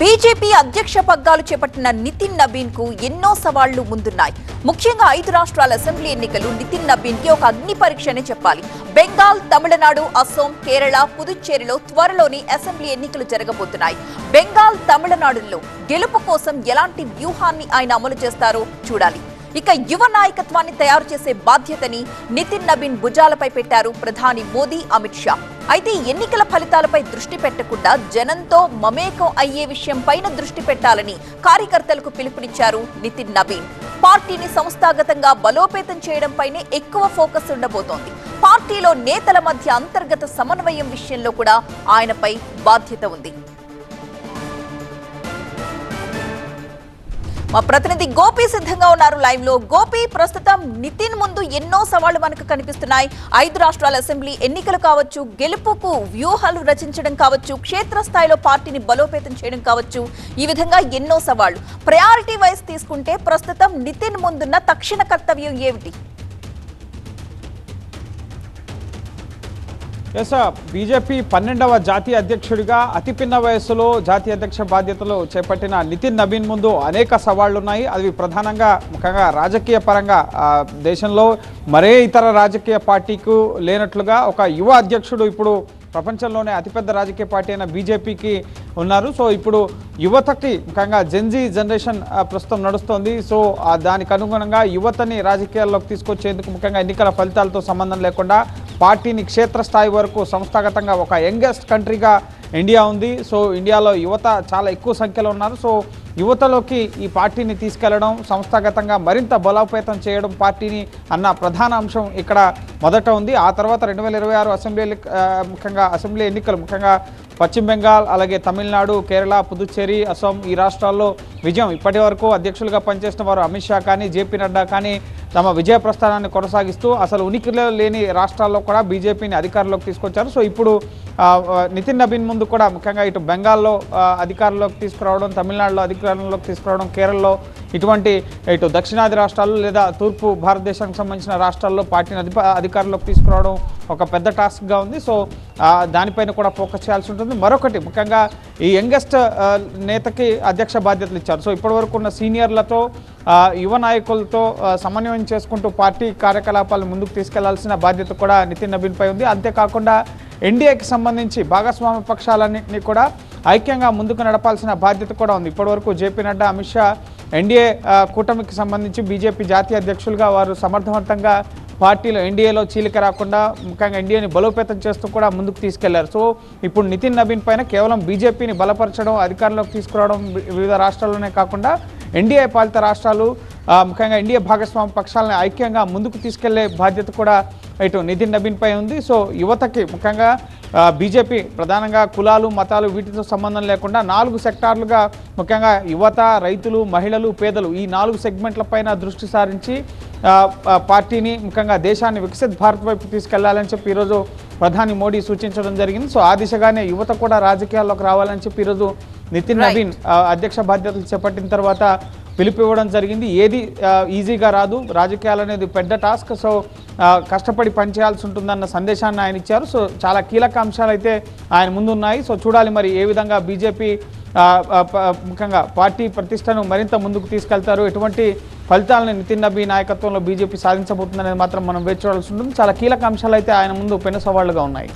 BJP అధ్యక్ష పగ్గాలు చేపట్టిన నితిన్ నబీన్కు ఎన్నో సవాళ్ళు ముందున్నాయి. ముఖ్యంగా ఐదు రాష్ట్రాల అసెంబ్లీ ఎన్నికలు నితిన్ నబీన్కి ఒక అగ్ని పరీక్షనే చెప్పాలి. బెంగాల్ తమిళనాడు అస్సోం కేరళ పుదుచ్చేరిలో త్వరలోని అసెంబ్లీ ఎన్నికలు జరగబోతున్నాయి. బెంగాల్ తమిళనాడులో గెలుపు కోసం ఎలాంటి వ్యూహాన్ని ఆయన అమలు చేస్తారో చూడాలి. ఇక యువ నాయకత్వాన్ని తయారు చేసే బాధ్యతని నితిన్ నబీన్ భుజాలపై పెట్టారు ప్రధాని మోదీ అమిత్ షా. అయితే ఎన్నికల ఫలితాలపై దృష్టి పెట్టకుండా జనంతో మమేకం అయ్యే విషయం పైన దృష్టి పెట్టాలని కార్యకర్తలకు పిలుపునిచ్చారు నితిన్ నబీన్ పార్టీని సంస్థాగతంగా బలోపేతం చేయడంపైనే ఎక్కువ ఫోకస్ ఉండబోతోంది. పార్టీలో నేతల మధ్య అంతర్గత సమన్వయం విషయంలో కూడా ఆయనపై బాధ్యత ఉంది. మా ప్రతినిధి గోపి సిద్ధంగా ఉన్నారు లైవ్లో. గోపి ప్రస్తుతం నితిన్ ముందు ఎన్నో సవాళ్ళు మనకు కనిపిస్తున్నాయి. ఐదు రాష్ట్రాల అసెంబ్లీ ఎన్నికలు కావచ్చు గెలుపుకు వ్యూహాలు రచించడం కావచ్చు క్షేత్రస్థాయిలో పార్టీని బలోపేతం చేయడం కావచ్చు ఈ విధంగా ఎన్నో సవాళ్ళు. ప్రయారిటీ వైజ్ తీసుకుంటే ప్రస్తుతం నితిన్ ముందున్న తక్షణ కర్తవ్యం ఏమిటి? ఎస్ బీజేపీ పన్నెండవ జాతీయ అధ్యక్షుడిగా అతిపిన్న వయస్సులో జాతీయ అధ్యక్ష బాధ్యతలు చేపట్టిన నితిన్ నబీన్ ముందు అనేక సవాళ్ళు ఉన్నాయి అవి ప్రధానంగా ముఖ్యంగా రాజకీయ పరంగా దేశంలో మరే ఇతర రాజకీయ పార్టీకు లేనట్లుగా ఒక యువ అధ్యక్షుడు ఇప్పుడు ప్రపంచంలోనే అతిపెద్ద రాజకీయ పార్టీ అయిన బీజేపీకి ఉన్నారు. సో ఇప్పుడు యువతకి ముఖ్యంగా జెన్జీ జనరేషన్ ప్రస్తుతం నడుస్తోంది. సో దానికి అనుగుణంగా యువతని రాజకీయాల్లోకి తీసుకొచ్చేందుకు ముఖ్యంగా ఎన్నికల ఫలితాలతో సంబంధం లేకుండా పార్టీని క్షేత్రస్థాయి వరకు సంస్థాగతంగా ఒక యంగెస్ట్ కంట్రీగా ఇండియా ఉంది. సో ఇండియాలో యువత చాలా ఎక్కువ సంఖ్యలో ఉన్నారు. సో యువతలోకి ఈ పార్టీని తీసుకెళ్ళడం సంస్థాగతంగా మరింత బలోపేతం చేయడం పార్టీని అన్న ప్రధాన అంశం ఇక్కడ మొదట ఉంది. ఆ తర్వాత రెండు వేల ఇరవై ఆరు అసెంబ్లీ ముఖ్యంగా అసెంబ్లీ ఎన్నికలు ముఖ్యంగా పశ్చిమ బెంగాల్ అలాగే తమిళనాడు కేరళ పుదుచ్చేరి అస్సాం ఈ రాష్ట్రాల్లో విజయం. ఇప్పటి వరకు అధ్యక్షులుగా పనిచేసిన వారు అమిత్ షా కానీ జేపీ నడ్డా కానీ తమ విజయ ప్రస్థానాన్ని కొనసాగిస్తూ అసలు ఉనికిలో లేని రాష్ట్రాల్లో కూడా బీజేపీని అధికారంలోకి తీసుకొచ్చారు. సో ఇప్పుడు నితిన్ నబీన్ ముందు కూడా ముఖ్యంగా ఇటు బెంగాల్లో అధికారంలోకి తీసుకురావడం తమిళనాడులో అధికారంలోకి తీసుకురావడం కేరళలో ఇటువంటి ఇటు దక్షిణాది రాష్ట్రాలు లేదా తూర్పు భారతదేశానికి సంబంధించిన రాష్ట్రాల్లో పార్టీని అధిప అధికారంలోకి తీసుకురావడం ఒక పెద్ద టాస్క్గా ఉంది. సో దానిపైన కూడా ఫోకస్ చేయాల్సి ఉంటుంది. మరొకటి ముఖ్యంగా ఈ యంగెస్ట్ నేతకి అధ్యక్ష బాధ్యతలు ఇచ్చారు సో ఇప్పటివరకు ఉన్న సీనియర్లతో యువ నాయకులతో సమన్వయం చేసుకుంటూ పార్టీ కార్యకలాపాలను ముందుకు తీసుకెళ్ళాల్సిన బాధ్యత కూడా నితిన్ నబీన్పై ఉంది. అంతేకాకుండా ఎన్డీఏకి సంబంధించి భాగస్వామ్య పక్షాలన్నింటినీ కూడా ఐక్యంగా ముందుకు నడపాల్సిన బాధ్యత కూడా ఉంది. ఇప్పటివరకు జేపీ నడ్డా అమిత్ షా ఎన్డీఏ కూటమికి సంబంధించి బీజేపీ జాతీయ అధ్యక్షులుగా వారు సమర్థవంతంగా పార్టీలో ఎన్డీఏలో చీలిక రాకుండా ముఖ్యంగా ఎన్డీఏని బలోపేతం చేస్తూ కూడా ముందుకు తీసుకెళ్ళారు. సో ఇప్పుడు నితిన్ నబీన్ పైన కేవలం బీజేపీని బలపరచడం అధికారంలోకి తీసుకురావడం వివిధ రాష్ట్రాల్లోనే కాకుండా ఎన్డీఏ పాలిత రాష్ట్రాలు ముఖ్యంగా ఎన్డీఏ భాగస్వామ్య పక్షాలను ఐక్యంగా ముందుకు తీసుకెళ్ళే బాధ్యత కూడా ఇటు నితిన్ నబీన్ పై ఉంది సో యువతకి ముఖ్యంగా బీజేపీ ప్రధానంగా కులాలు మతాలు వీటితో సంబంధం లేకుండా నాలుగు సెక్టార్లుగా ముఖ్యంగా యువత రైతులు మహిళలు పేదలు ఈ నాలుగు సెగ్మెంట్ల పైన దృష్టి సారించి పార్టీని ముఖ్యంగా దేశాన్ని వికసిత్ భారత్ వైపు తీసుకెళ్ళాలని చెప్పి ఈరోజు ప్రధాని మోడీ సూచించడం జరిగింది సో ఆ దిశగానే యువత కూడా రాజకీయాల్లోకి రావాలని చెప్పి ఈరోజు నితిన్. నవీన్ అధ్యక్ష బాధ్యతలు చేపట్టిన తర్వాత పిలుపు ఇవ్వడం జరిగింది. ఏది ఈజీగా రాదు. రాజకీయాలు అనేది పెద్ద టాస్క్. సో కష్టపడి పనిచేయాల్సి ఉంటుందన్న సందేశాన్ని ఆయన ఇచ్చారు. సో చాలా కీలక అంశాలు అయితే ఆయన ముందున్నాయి. సో చూడాలి మరి ఏ విధంగా బీజేపీ ముఖ్యంగా పార్టీ ప్రతిష్టను మరింత ముందుకు తీసుకెళ్తారు. ఎటువంటి ఫలితాలను నితిన్ నబీ నాయకత్వంలో బీజేపీ సాధించబోతుందనేది మాత్రం మనం వేచి చూడాల్సి ఉంటుంది. చాలా కీలక అంశాలు అయితే ఆయన ముందు పెను సవాళ్ళుగా ఉన్నాయి.